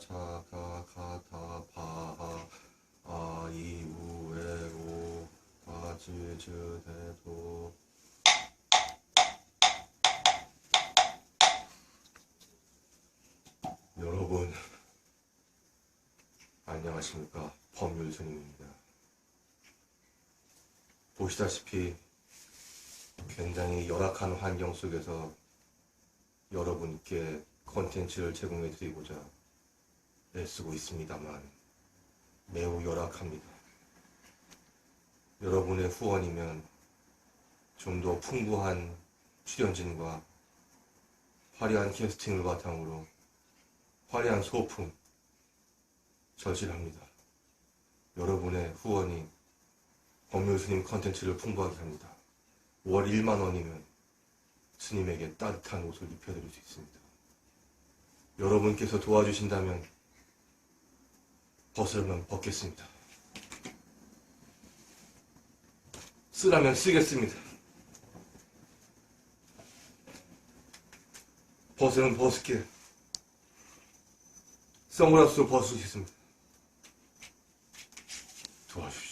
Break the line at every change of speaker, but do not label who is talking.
자가 가타 파하 아이우에오 다지즈대도 여러분 안녕하십니까 법률 스님입니다. 보시다시피 굉장히 열악한 환경 속에서 여러분께 컨텐츠를 제공해 드리고자 애쓰고 있습니다만 매우 열악합니다. 여러분의 후원이면 좀 더 풍부한 출연진과 화려한 캐스팅을 바탕으로 화려한 소품 절실합니다. 여러분의 후원이 법률 스님 컨텐츠를 풍부하게 합니다. 월 1만 원이면 스님에게 따뜻한 옷을 입혀드릴 수 있습니다. 여러분께서 도와주신다면 벗으면 벗겠습니다. 쓰라면 쓰겠습니다. 벗으면 벗을게. 선글라스도 벗을 수 있습니다. 도와주십시오.